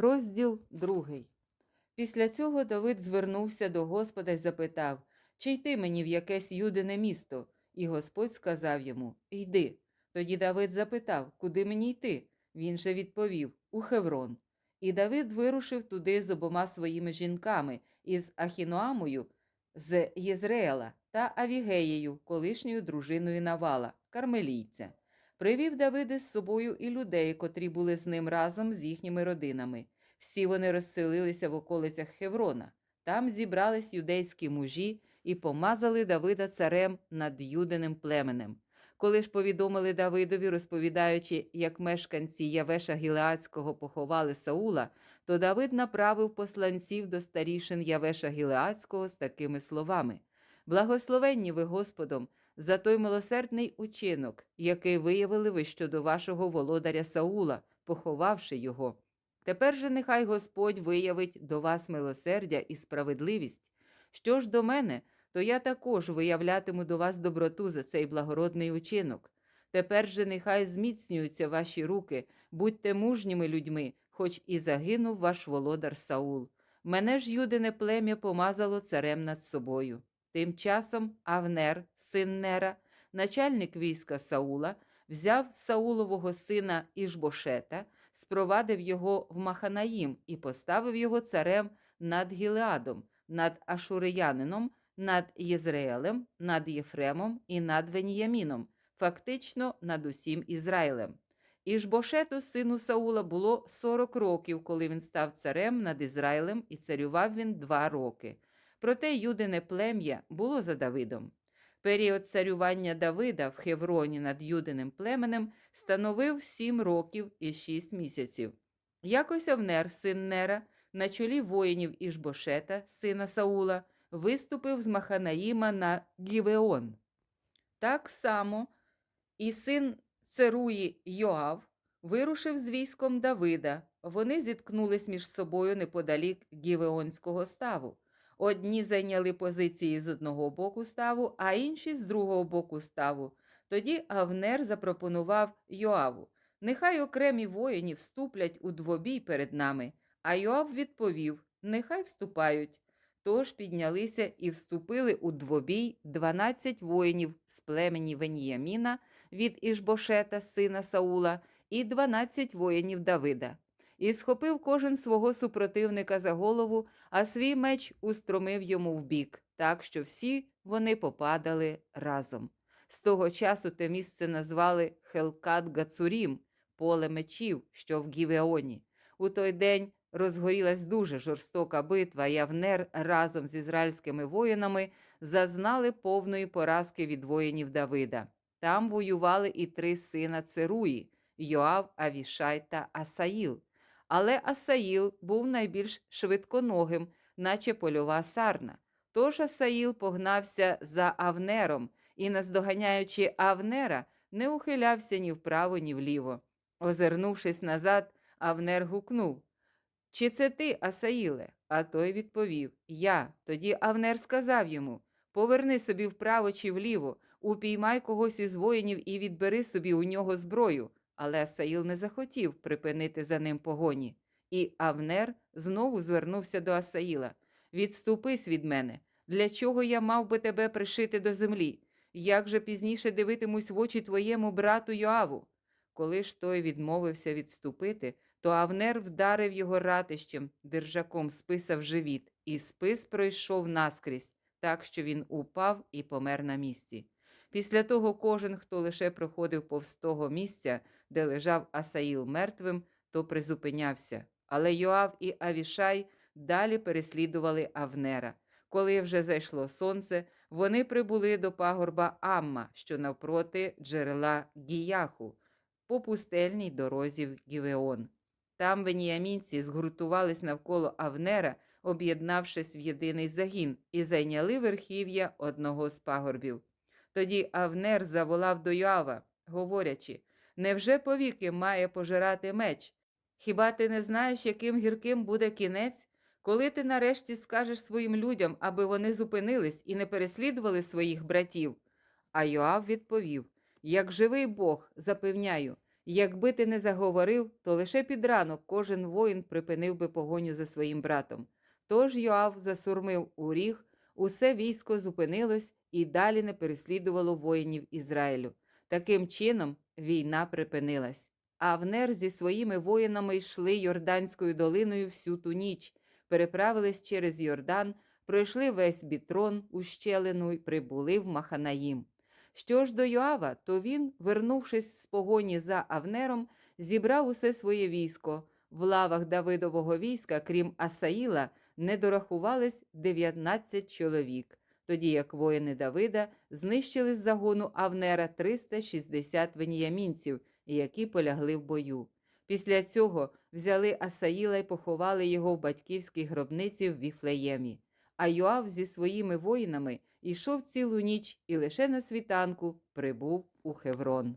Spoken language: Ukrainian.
Розділ другий. Після цього Давид звернувся до Господа й запитав, чи йти мені в якесь юдине місто? І Господь сказав йому: Йди. Тоді Давид запитав, куди мені йти? Він же відповів у Хеврон. І Давид вирушив туди з обома своїми жінками, із Ахіноамою з Єзреела та Авігеєю, колишньою дружиною Навала, кармелійця. Привів Давиди з собою і людей, котрі були з ним разом з їхніми родинами. Всі вони розселилися в околицях Хеврона. Там зібрались юдейські мужі і помазали Давида царем над юдиним племенем. Коли ж повідомили Давидові, розповідаючи, як мешканці Явеша Гілеацького поховали Саула, то Давид направив посланців до старішин Явеша Гілеацького з такими словами: Благословенні ви Господом за той милосердний учинок, який виявили ви щодо вашого володаря Саула, поховавши його. Тепер же нехай Господь виявить до вас милосердя і справедливість. Що ж до мене, то я також виявлятиму до вас доброту за цей благородний учинок. Тепер же нехай зміцнюються ваші руки, будьте мужніми людьми, хоч і загинув ваш володар Саул. Мене ж юдине плем'я помазало царем над собою. Тим часом Авнер, син Нера, начальник війська Саула, взяв Саулового сина Ішбошета, спровадив його в Маханаїм і поставив його царем над Гілеадом, над Ашуриянином, над Єзреелем, над Єфремом і над Веніяміном, фактично над усім Ізраїлем. Ішбошету, сину Саула, було 40 років, коли він став царем над Ізраїлем, і царював він два роки. Проте юдине плем'я було за Давидом. Період царювання Давида в Хевроні над юдиним племенем становив сім років і шість місяців. Якось Авнер, син Нера, на чолі воїнів Ішбошета, сина Саула, виступив з Маханаїма на Гівеон. Так само і син Церуї Йоав вирушив з військом Давида. Вони зіткнулись між собою неподалік Гівеонського ставу. Одні зайняли позиції з одного боку ставу, а інші з другого боку ставу. Тоді Авнер запропонував Йоаву: Нехай окремі воїні вступлять у двобій перед нами. А Йоав відповів: Нехай вступають. Тож піднялися і вступили у двобій 12 воїнів з племені Веніяміна від Ішбошета, сина Саула, і 12 воїнів Давида. І схопив кожен свого супротивника за голову, а свій меч устромив йому в бік, так що всі вони попадали разом. З того часу те місце назвали Хелкат Гацурім, поле мечів, що в Гівеоні. У той день розгорілась дуже жорстока битва, і Авнер разом з ізраїльськими воїнами зазнали повної поразки від воїнів Давида. Там воювали і три сина Церуї Йоав, Авішай та Асаїл. Але Асаїл був найбільш швидконогим, наче польова сарна. Тож Асаїл погнався за Авнером і, наздоганяючи Авнера, не ухилявся ні вправо, ні вліво. Озирнувшись назад, Авнер гукнув Чи це ти, Асаїле? А той відповів Я. Тоді Авнер сказав йому Поверни собі вправо чи вліво, упіймай когось із воїнів і відбери собі у нього зброю. Але Асаїл не захотів припинити за ним погоні. І Авнер знову звернувся до Асаїла Відступись від мене. Для чого я мав би тебе пришити до землі? Як же пізніше дивитимусь в очі твоєму брату Йоаву? Коли ж той відмовився відступити, то Авнер вдарив його ратищем, держаком списа в живіт, і спис пройшов наскрізь, так що він упав і помер на місці. Після того кожен, хто лише проходив повз того місця, де лежав Асаїл мертвим, то призупинявся. Але Йоав і Авішай далі переслідували Авнера. Коли вже зайшло сонце, вони прибули до пагорба Амма, що навпроти джерела Гіяху, по пустельній дорозі в Гівеон. Там веніямінці згуртувались навколо Авнера, об'єднавшись в єдиний загін, і зайняли верхів'я одного з пагорбів. Тоді Авнер заволав до Йоава, говорячи Невже повіки має пожирати меч? Хіба ти не знаєш, яким гірким буде кінець? Коли ти нарешті скажеш своїм людям, аби вони зупинились і не переслідували своїх братів? А Йоав відповів Як живий Бог, запевняю, Якби ти не заговорив, то лише під ранок кожен воїн припинив би погоню за своїм братом. Тож Йоав засурмив у ріг, усе військо зупинилось і далі не переслідувало воїнів Ізраїлю. Таким чином війна припинилась. Авнер зі своїми воїнами йшли Йорданською долиною всю ту ніч, переправились через Йордан, пройшли весь бітрон ущелину й прибули в Маханаїм. Що ж до Йоава, то він, вернувшись з погоні за Авнером, зібрав усе своє військо. В лавах Давидового війська, крім Асаїла, не дорахувались 19 чоловік, тоді як воїни Давида знищили з загону Авнера 360 веніямінців, які полягли в бою. Після цього взяли Асаїла й поховали його в батьківській гробниці в Віфлеємі. А Йоав зі своїми воїнами йшов цілу ніч і лише на світанку прибув у Хеврон.